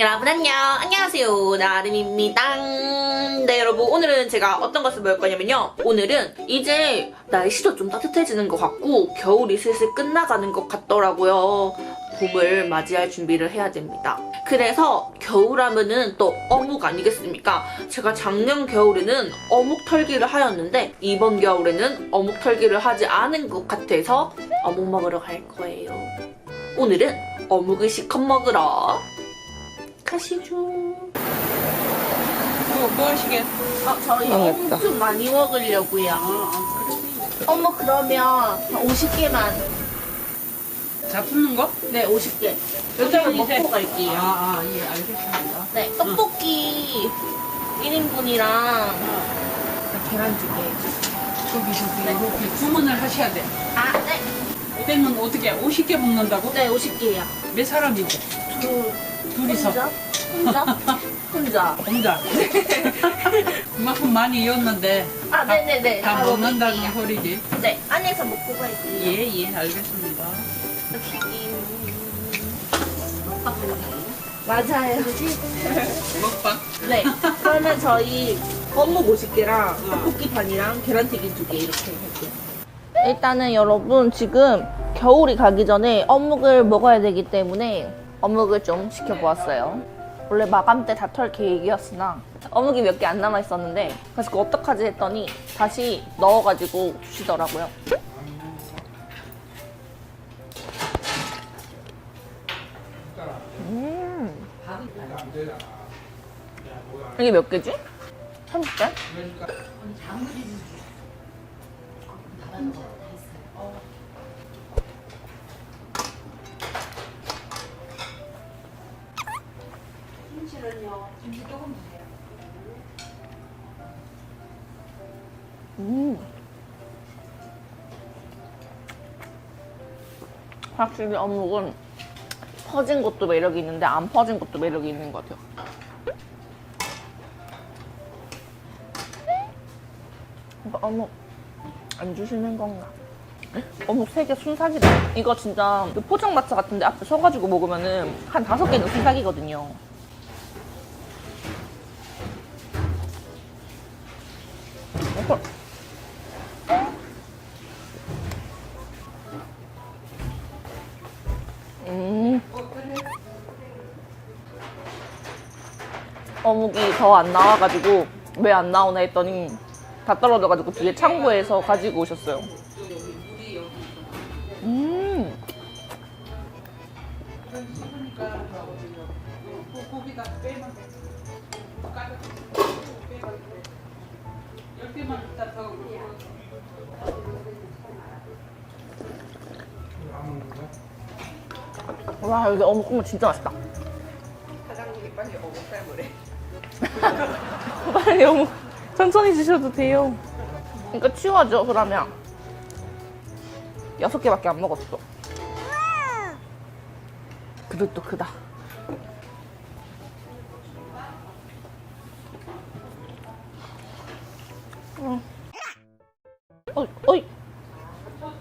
여러분 안녕. 안녕하세요. 나름입니다. 네 여러분. 오늘은 제가 어떤 것을 먹을 거냐면요. 오늘은 이제 날씨도 좀 따뜻해지는 것 같고 겨울이 슬슬 끝나가는 것 같더라고요. 봄을 맞이할 준비를 해야 됩니다. 그래서 겨울 하면은 또 어묵 아니겠습니까? 제가 작년 겨울에는 어묵 털기를 하였는데 이번 겨울에는 어묵 털기를 하지 않은 것 같아서 어묵 먹으러 갈 거예요. 오늘은 어묵을 시컷 먹으러 가시죠. 뭐, 뭐 하시게? 어, 저희 망했다. 어묵 좀 많이 먹으려고요. 어묵 그러면 한 50개만. 자, 푸는 거? 네, 50개. 여기는 이제- 먹고 갈게요. 아, 아, 예, 알겠습니다. 네, 떡볶이 1인분이랑 계란찌개. 저기, 저기, 네. 이렇게 주문을 하셔야 돼. 아, 네. 오뎅은 어떻게, 50개 먹는다고? 네, 50개요. 몇 사람이지? 두, 둘이서. 혼자? 혼자? 혼자. 혼자. 그만큼 많이 이었는데, 아, 네네네. 다다 먹는다는 먹을게요. 소리지. 네, 안에서 먹고 갈게요. 예, 예, 알겠습니다. 맞아요. 먹방? 네. 그러면 저희 어묵 50개랑 떡볶이 반이랑 계란튀김 두 개 이렇게 할게요. 일단은 여러분 지금 겨울이 가기 전에 어묵을 먹어야 되기 때문에 어묵을 좀 시켜보았어요. 원래 마감 때 다 털 계획이었으나 어묵이 몇 개 안 남아 있었는데 그래서 그거 어떡하지 했더니 다시 넣어가지고 주시더라고요. 음. 이게 몇 개지? 30개? 음. 확실히 어묵은 퍼진 것도 매력이 있는데 안 퍼진 것도 매력이 있는 것 같아요. 이거 어묵 안 주시는 건가? 어묵 3개 순삭이다. 이거 진짜 그 포장마차 같은데 앞에 서가지고 먹으면은 한 다섯 개는 순삭이거든요. 어묵이 더 안 나와가지고 왜 안 나오나 했더니 다 떨어져가지고 뒤에 창고에서 가지고 오셨어요. 음. 와 여기 어묵 국물 진짜 맛있다. 사장님이 빨리 어묵 삶으래. 빨리 어묵 천천히 드셔도 돼요. 이거 치워줘 그러면. 여섯 개밖에 안 먹었어. 그릇도 크다. 음. 어이, 어이.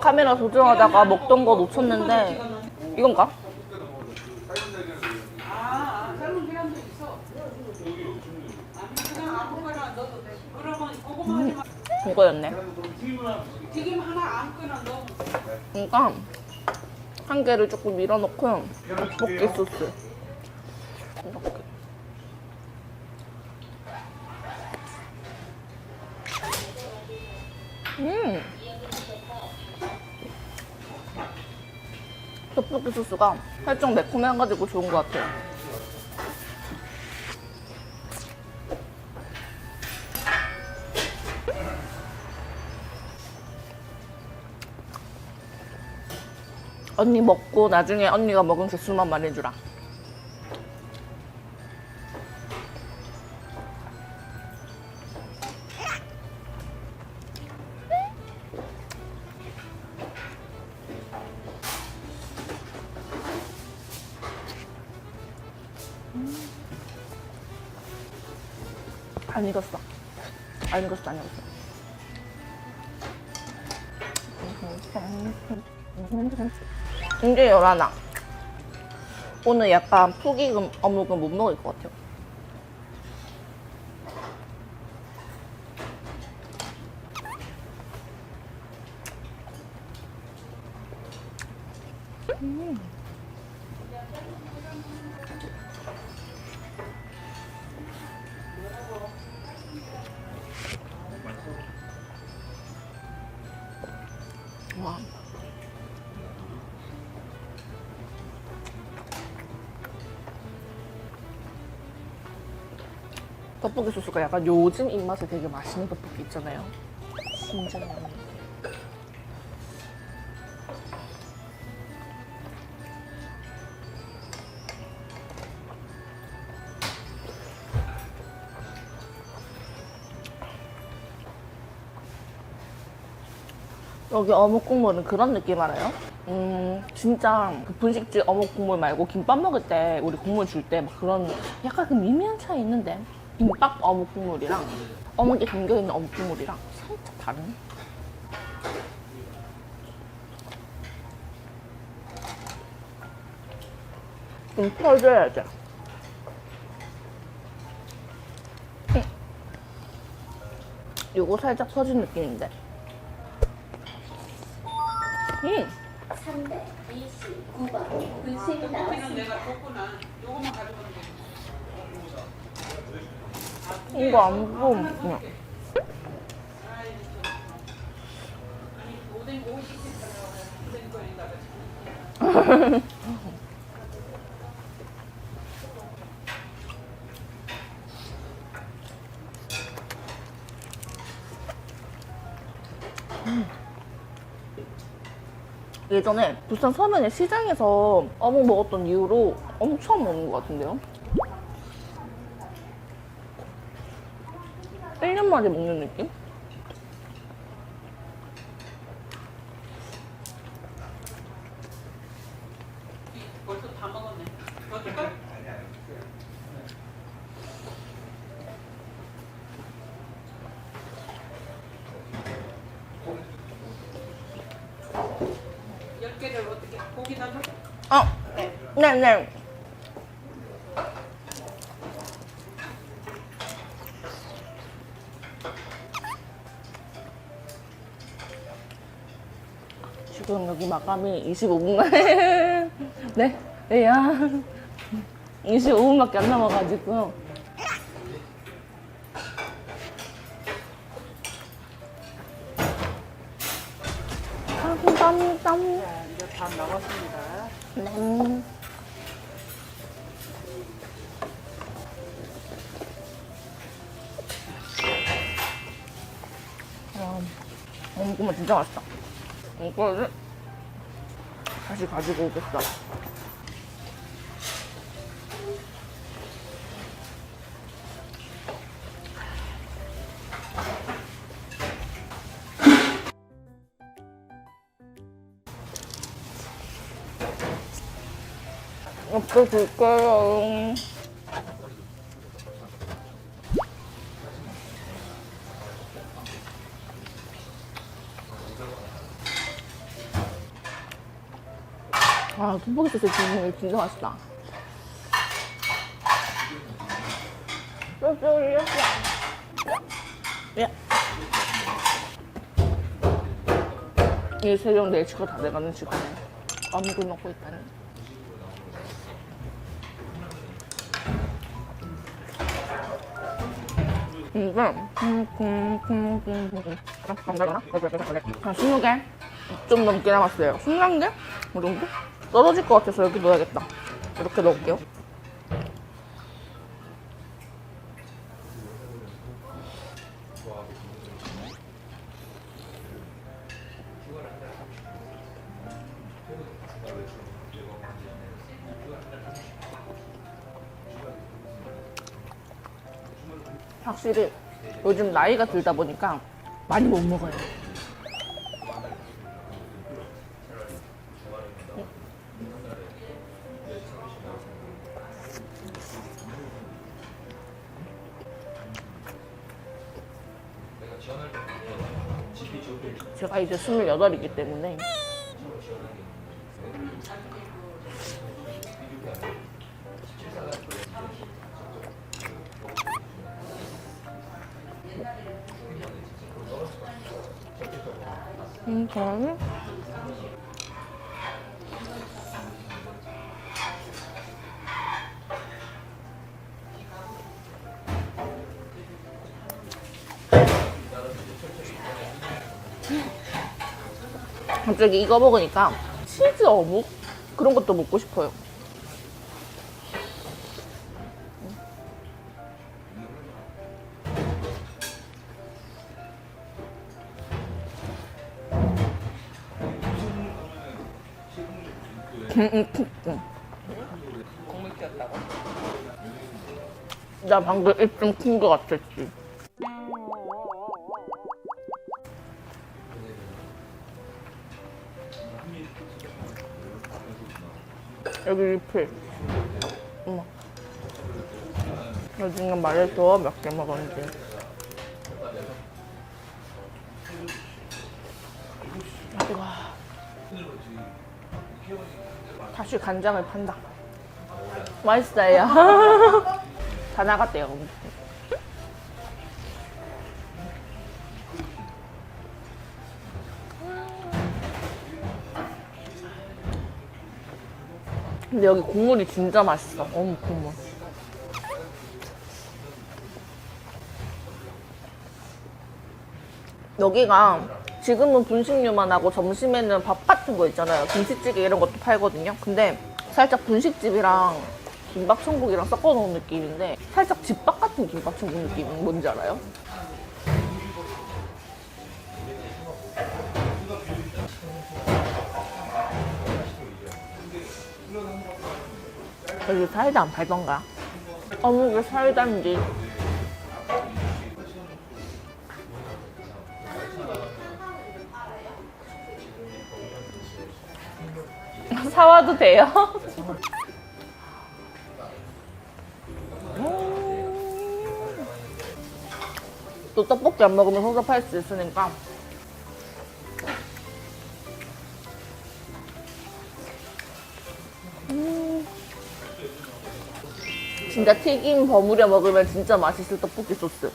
카메라 조정하다가 먹던 거 놓쳤는데 이건가? 아, 아, 삶은 계란도 있어. 아니, 그냥 아무거나 넣어도 돼. 그러면 고구마 하지 마. 이거였네. 튀김 하나 아무거나 넣어. 그러니까 한 개를 조금 밀어넣고 떡볶이 소스 이렇게 음 떡볶이 소스가 살짝 매콤해가지고 좋은 것 같아요 언니 먹고 나중에 언니가 먹은 개수만 말해주라. 안 익었어. 안 익었어, 안 익었어. 이제 열하나. 오늘 약간 푹 익은 어묵은 못 먹을 것 같아요. 떡볶이 소스가 약간 요즘 입맛에 되게 맛있는 떡볶이 있잖아요. 진짜. 여기 어묵 국물은 그런 느낌 알아요? 음, 진짜 그 분식집 어묵 국물 말고 김밥 먹을 때 우리 국물 줄 때 막 그런 약간 그 미미한 차이 있는데 김밥 어묵 국물이랑 어묵이 담겨있는 어묵 국물이랑 살짝 다른? 좀 풀어줘야지. 응. 요거 살짝 퍼진 느낌인데. 응. 329번 불세이 떡볶이는 나왔습니다. 내가 줬구나. 요거만 가져가면 돼. 이거 안 보면 그냥. 아이, 참. 아니, 오뎅 50개 달라고 오뎅 거리다가 예전에 부산 서면의 시장에서 어묵 먹었던 이후로 처음 먹는 것 같은데요? 1년 만에 먹는 느낌? 어, 네, 네. 여기 마감이 25분 만에. 네, 네 야. 25분밖에 안 남아가지고. 감사합니다. 이제 다 나왔습니다. 네. 야, 어묵국물 진짜 맛있다. 이거를 다시 가지고 오겠다. 옆에 줄게요. 아, 듬뿍이 소스 주는 진짜 맛있다. 쏠쏠이었어. 예. 이 새벽 4시가 다 돼가는 시간에 어묵을 먹고 있다니. 이게 한 20개 좀 넘게 남았어요 21개? 이 정도? 떨어질 것 같아서 여기 넣어야겠다 이렇게 넣을게요 확실히 요즘 나이가 들다 보니까 많이 못 먹어요. 제가 이제 28이기 때문에. 음, 저는 갑자기 이거 먹으니까 치즈 어묵 그런 것도 먹고 싶어요. 국물 튀었다고? 나 방금 입좀큰거 같았지. 여기 리필. 어머. 나 지금 말해줘 몇 개 먹었는지. 이거. 다시 간장을 판다. 맛있어요. 다 나갔대요. 근데 여기 국물이 진짜 맛있어. 어묵 국물. 여기가 지금은 분식류만 하고 점심에는 밥 같은 거 있잖아요. 김치찌개 이런 것도 팔거든요. 근데 살짝 분식집이랑 김밥 천국이랑 섞어 놓은 느낌인데 살짝 집밥 같은 김밥 천국 느낌은 뭔지 알아요? 여기 사이다 안 팔던가? 어묵이 사이다인지 사와도 돼요? 음. 또 떡볶이 안 먹으면 섭섭할 수 있으니까 진짜 튀김 버무려 먹으면 진짜 맛있을 떡볶이 소스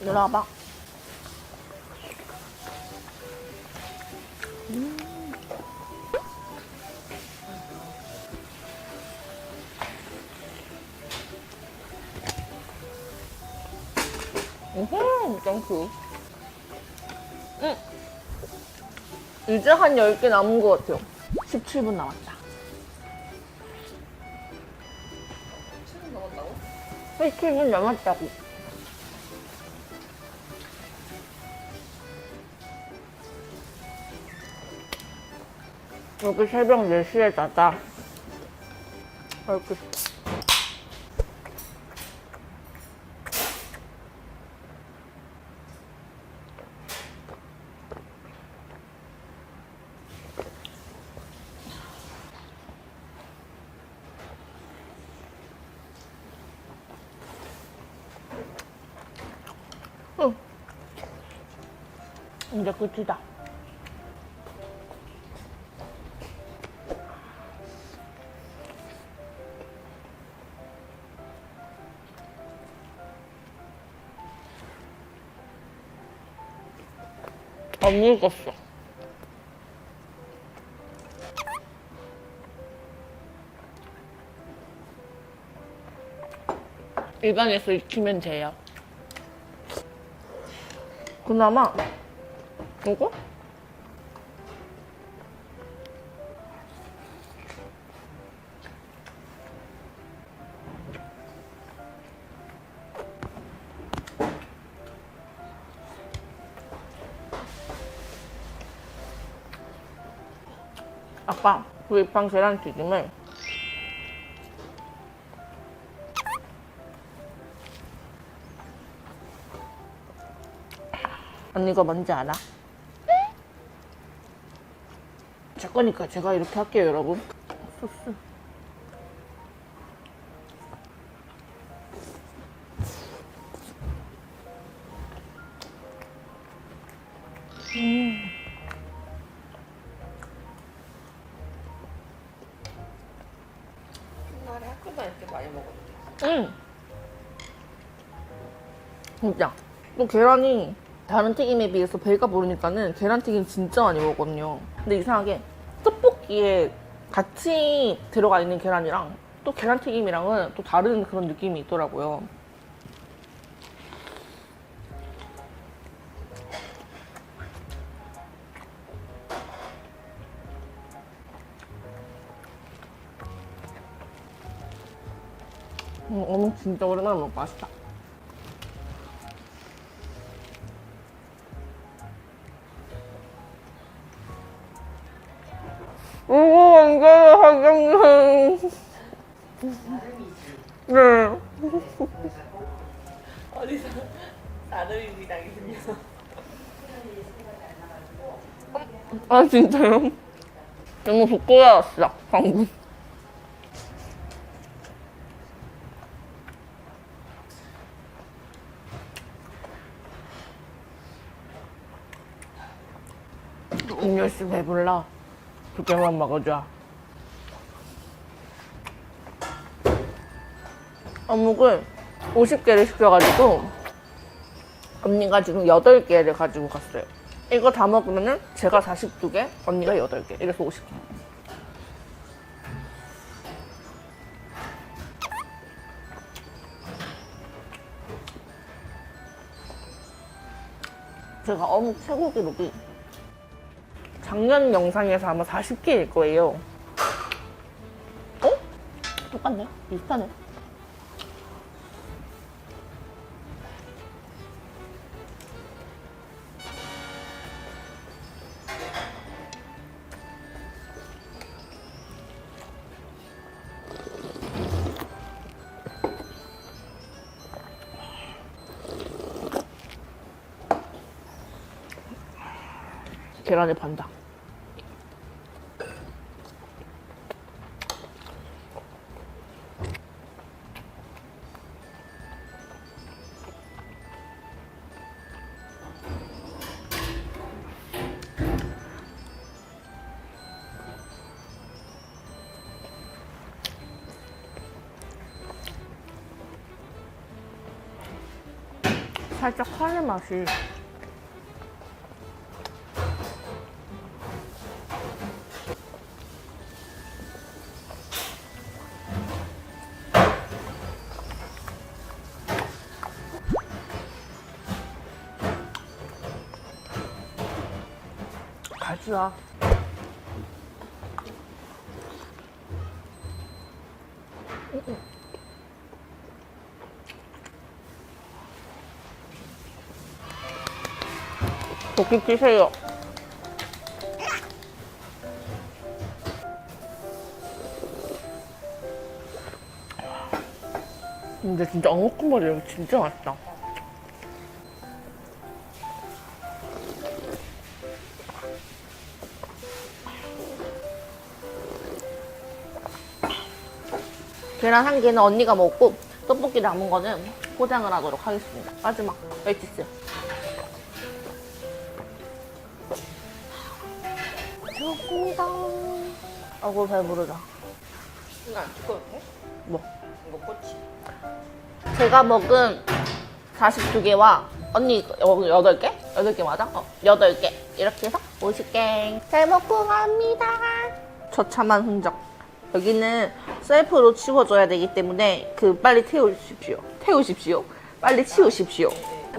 이리 와봐 음, 땡큐. 음. 이제 한 10개 남은 것 같아요. 17분 남았다. 17분 남았다고. 여기 새벽 4시에 자자. 이렇 이제 끝이다. 안 읽었어. 일반에서 익히면 돼요. 그나마 이거? 아까 구입한 계란 튀김을 언니가 뭔지 알아? 제 거니까 제가 이렇게 할게요, 여러분. 소스. 옛날에 학교 다닐 때 많이 먹었는데. 응. 진짜. 또 계란이 다른 튀김에 비해서 배가 부르니까는 계란튀김 진짜 많이 먹거든요. 근데 이상하게 떡볶이에 같이 들어가 있는 계란이랑 또 계란튀김이랑은 또 다른 그런 느낌이 있더라고요. 음, 어묵 진짜 오랜만에 먹어 맛있다. 아, 진짜요? 너무 부끄러웠어, 방금. 음료수 배불러. 두 개만 먹어줘. 어묵을 50개를 시켜가지고 언니가 지금 8개를 가지고 갔어요. 이거 다 먹으면은 제가 42개, 언니가 8개. 이래서 50개. 제가 어묵 최고 기록이 작년 영상에서 아마 40개일 거예요. 어? 똑같네. 비슷하네. 계란을 반다. 살짝 카레 맛이 가지야. 고기 드세요. 근데 진짜 어묵국물이 진짜 맛있다. 계란 한 개는 언니가 먹고 떡볶이 남은 거는 포장을 하도록 하겠습니다. 마지막 멸치스. 좋습니다. 아이고 배부르다. 이거 안 두꺼운데? 뭐? 이거 꼬치. 제가 먹은 42개와 언니 여- 8개? 8개 맞아? 어, 8개. 이렇게 해서 50개. 잘 먹고 갑니다. 처참한 흔적. 여기는 셀프로 치워줘야 되기 때문에 그 빨리 태우십시오. 태우십시오. 빨리 치우십시오.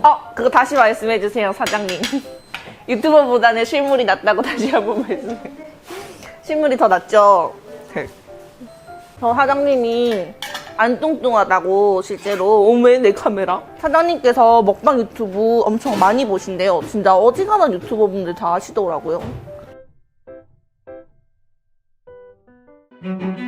어, 그거 다시 말씀해 주세요, 사장님. 유튜버보다는 실물이 낫다고 다시 한 번 말씀해. 실물이 더 낫죠? 네. 저 사장님이 안 뚱뚱하다고 실제로 오메 내 카메라 사장님께서 먹방 유튜브 엄청 많이 보신대요 진짜 어지간한 유튜버분들 다 아시더라고요 Mm-hmm.